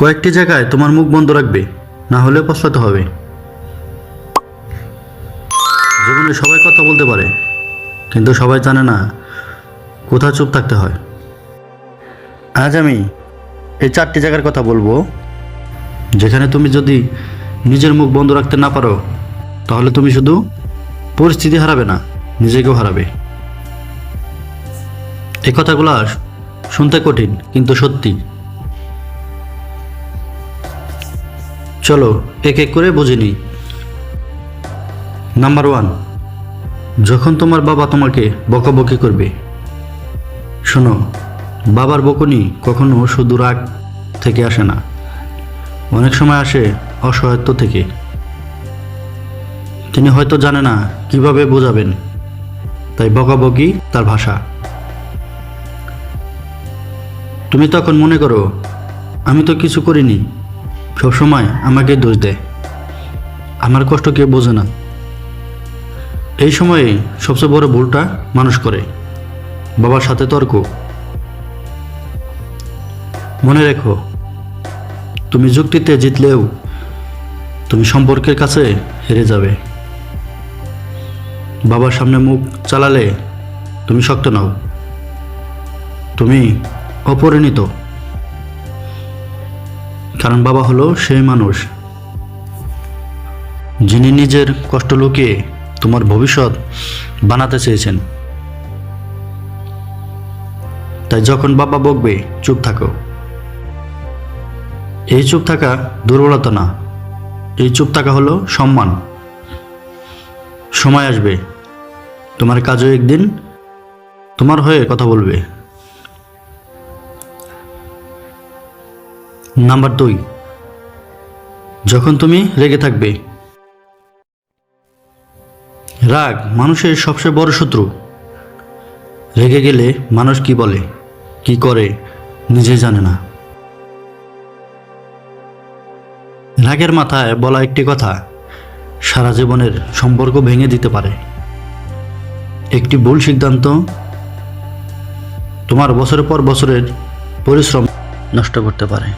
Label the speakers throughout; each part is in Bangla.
Speaker 1: কয়েকটি জায়গায় তোমার মুখ বন্ধ রাখবে, না হলে পশ্চাতে হবে। জীবনে সবাই কথা বলতে পারে, কিন্তু সবাই জানে না কোথায় চুপ থাকতে হয়। আজ আমি এই চারটি জায়গার কথা বলব, যেখানে তুমি যদি নিজের মুখ বন্ধ রাখতে না পারো, তাহলে তুমি শুধু পরিস্থিতি হারাবে না, নিজেকেও হারাবে। এই কথাগুলো শুনতে কঠিন, কিন্তু সত্যি। চলো, এক এক করে বুঝে নিই। নাম্বার ওয়ান যখন তোমার বাবা তোমাকে বকাবকি করবে, শোনো, বাবার বকুনি কখনো শুধু রাগ থেকে আসে না। অনেক সময় আসে অসহায়ত্ব থেকে। তিনি হয়তো জানে না কীভাবে বোঝাবেন, তাই বকাবকি তার ভাষা। তুমি তখন মনে করো, আমি তো কিছু করিনি। সবসময় আমাকে দোষ দেয়। আমার কষ্ট কেউ বোঝে না। এই সময়ে সবচেয়ে বড় ভুলটা মানুষ করে, বাবার সাথে তর্ক। মনে রেখো, তুমি যুক্তিতে জিতলেও তুমি সম্পর্কের কাছে হেরে যাবে। বাবার সামনে মুখ চালালে তুমি শক্ত নাও। তুমি অপরিণিত। কারণ বাবা হলো সেই মানুষ যিনি নিজের কষ্ট লুকিয়ে তোমার ভবিষ্যৎ বানাতে চেয়েছেন। তাই যখন বাবা বকবে, চুপ থাকো। এই চুপ থাকা দুর্বলতা না। এই চুপ থাকা হলো সম্মান। সময় আসবে। তোমার কাজও একদিন তোমার হয়ে কথা বলবে। নাম্বার দুই, যখন তুমি রেগে থাকবে। রাগ মানুষের সবচেয়ে বড় শত্রু। রেগে গেলে মানুষ কি বলে, কি করে, নিজে জানে না। রাগের মাথায় বলা একটি কথা, সারা জীবনের সম্পর্ক ভেঙে দিতে পারে। একটি ভুল সিদ্ধান্ত তোমার বছরের পর বছরের পরিশ্রম নষ্ট করতে পারে।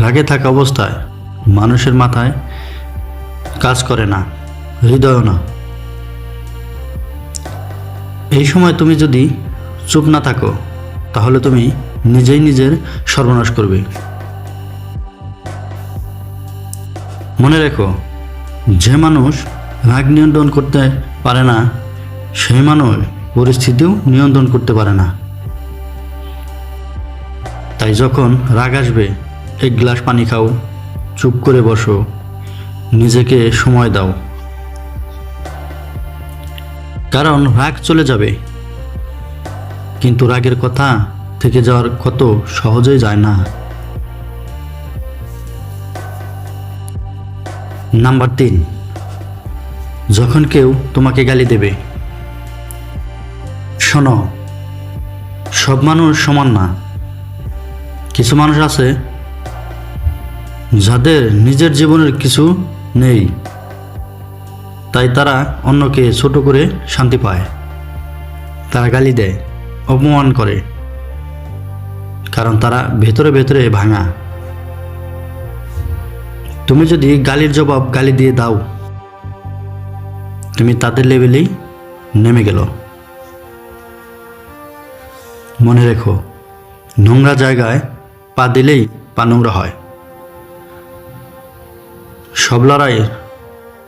Speaker 1: রাগে থাকা অবস্থায় মানুষের মাথায় কাজ করে না হৃদয় না। এই সময় তুমি যদি চুপ না থাকো, তাহলে তুমি নিজেই নিজের সর্বনাশ করবে। মনে রেখো, যে মানুষ রাগ নিয়ন্ত্রণ করতে পারে না, সেই মানুষ পরিস্থিতিও নিয়ন্ত্রণ করতে পারে না। তাই যখন রাগ আসবে, এক গ্লাস পানি খাও, চুপ করে বসো, নিজেকে সময় দাও। কারণ রাগ চলে যাবে। কিন্তু রাগের কথা থেকে যাওয়ার কত সহজেই যায় না। নাম্বার তিন, যখন কেউ তোমাকে গালি দেবে, শোনো, সব মানুষ সমান না। কিছু মানুষ আছে যাদের নিজের জীবনের কিছু নেই, তাই তারা অন্যকে ছোট করে শান্তি পায়। তারা গালি দেয়, অপমান করে, কারণ তারা ভেতরে ভেতরে ভাঙা। তুমি যদি গালির জবাব গালি দিয়ে দাও, তুমি তাদের লেভেলেই নেমে গেল। মনে রেখো, নোংরা জায়গায় পা দিলেই পা নোংরা হয়। সব লড়াই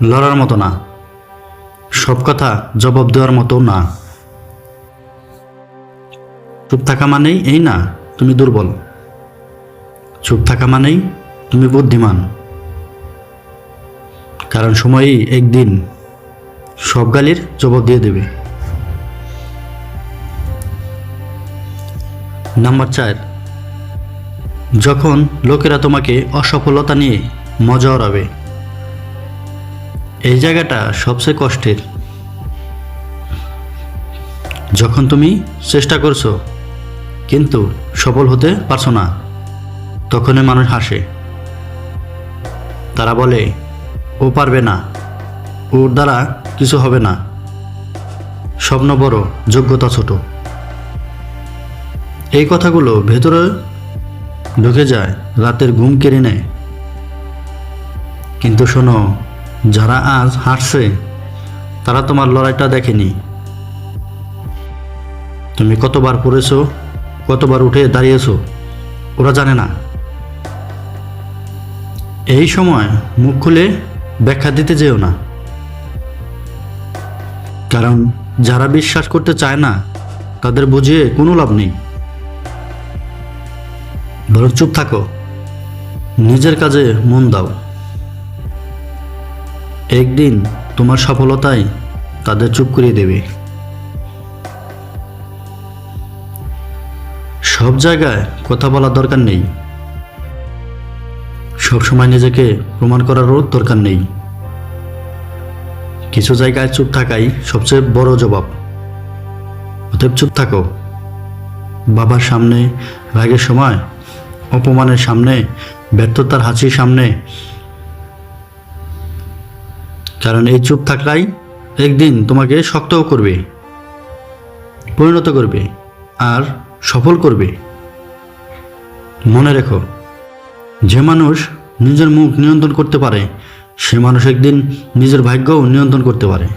Speaker 1: লড়ার মতো না। সব কথা জবাব দেওয়ার মতো না। চুপ থাকা মানেই এই না, তুমি দুর্বল। চুপ থাকা মানেই তুমি বুদ্ধিমান। কারণ সময়ই একদিন সব গালির জবাব দিয়ে দেবে। নাম্বার চার যখন লোকেরা তোমাকে অসফলতা নিয়ে মজা ওড়াবে। এই জায়গাটা সবচেয়ে কষ্টের। যখন তুমি চেষ্টা করছ, কিন্তু সফল হতে পারছ না, তখনই মানুষ হাসে। তারা বলে, ও পারবে না, ওর দ্বারা কিছু হবে না। স্বপ্ন বড়, যোগ্যতা ছোট। এই কথাগুলো ভেতরে ঢুকে যায়, রাতের ঘুম কেড়ে নেয়। কিন্তু শোনো, যারা আজ হাঁটছে তারা তোমার লড়াইটা দেখেনি। তুমি কতবার পড়েছো, কতবার উঠে দাঁড়িয়েছো, ওরা জানে না। এই সময় মুখ খুলে ব্যাখ্যা দিতে যেও না। কারণ যারা বিশ্বাস করতে চায় না, তাদের বুঝিয়ে কোনো লাভ নেই। বরং চুপ থাকো। নিজের কাজে মন দাও। একদিন তোমার সফলতাই তাদের চুপ করিয়ে দেবে। সব জায়গায় কথা বলার দরকার নেই। সব সময় নিজেকে প্রমাণ করারও দরকার নেই। কিছু জায়গায় চুপ থাকাই সবচেয়ে বড় জবাব। অতএব চুপ থাকো। বাবার সামনে রাগের সময় অপমানের সামনে, ব্যর্থতার হাসির সামনে। কারণ এই চুপ থাকাই একদিন তোমাকে শক্তও করবে, পরিণত করবে, আর সফল করবে। মনে রেখো, যে মানুষ নিজের মুখ নিয়ন্ত্রণ করতে পারে, সে মানুষ একদিন নিজের ভাগ্যও নিয়ন্ত্রণ করতে পারে।